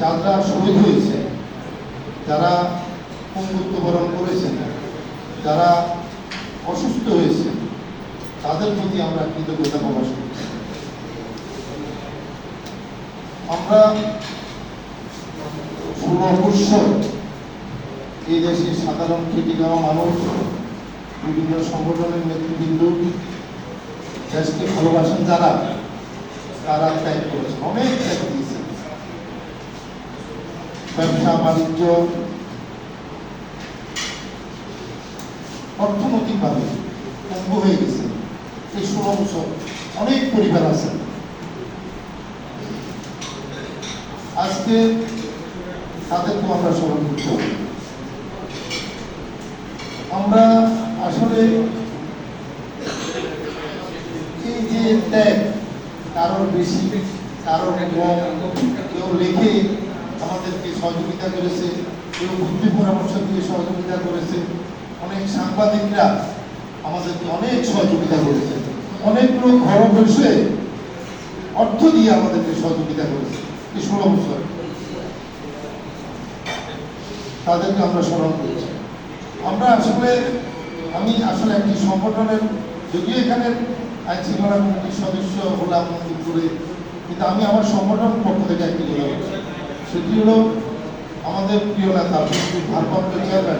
যারা শহীদ হয়েছে। যারা পঙ্গুত্ব বরণ করেছেন, যারা অসুস্থ হয়েছে তাদের প্রতি আমরা কৃতজ্ঞতা প্রকাশ করছি। আমরা ষোলো এই দেশের সাধারণ খেটে খাওয়া মানুষ, বিভিন্ন সংগঠনের নেতৃবৃন্দ, দেশকে ভালোবাসেন যারা, তারা ত্যাগ করেছেন। অনেক ত্যাগ ব্যবসা, বাণিজ্য, অর্থনৈতিকভাবে পঙ্গ হয়ে গেছে। এই বছর অনেক পরিবার আছে। আজকে তাদেরকে আমরা স্মরণ করতে আমরা আসলে এই যে ত্যাগ, কারোর বেশি, কারোর কেউ লেখে সহযোগিতা করেছে কেউ বুদ্ধি পরামর্শ দিয়ে সহযোগিতা করেছে। অনেক সাংবাদিকরা আমাদেরকে অনেক সহযোগিতা করেছে। অনেক লোক ঘর বসে অর্থ দিয়ে আমাদেরকে সহযোগিতা করেছে। এই ষোলো বছর। তাদেরকে আমরা স্মরণ করছি। আমরা আসলে, আমি আসলে একটি সংগঠনের, যদিও এখানে আইন শৃঙ্খলা কমিটির সদস্য হলাম করে কিন্তু আমি আমার সংগঠন পক্ষ থেকে একটি সেটি হলো আমাদের প্রিয় নেতা ভারপ্রাপ্ত চেয়ারম্যান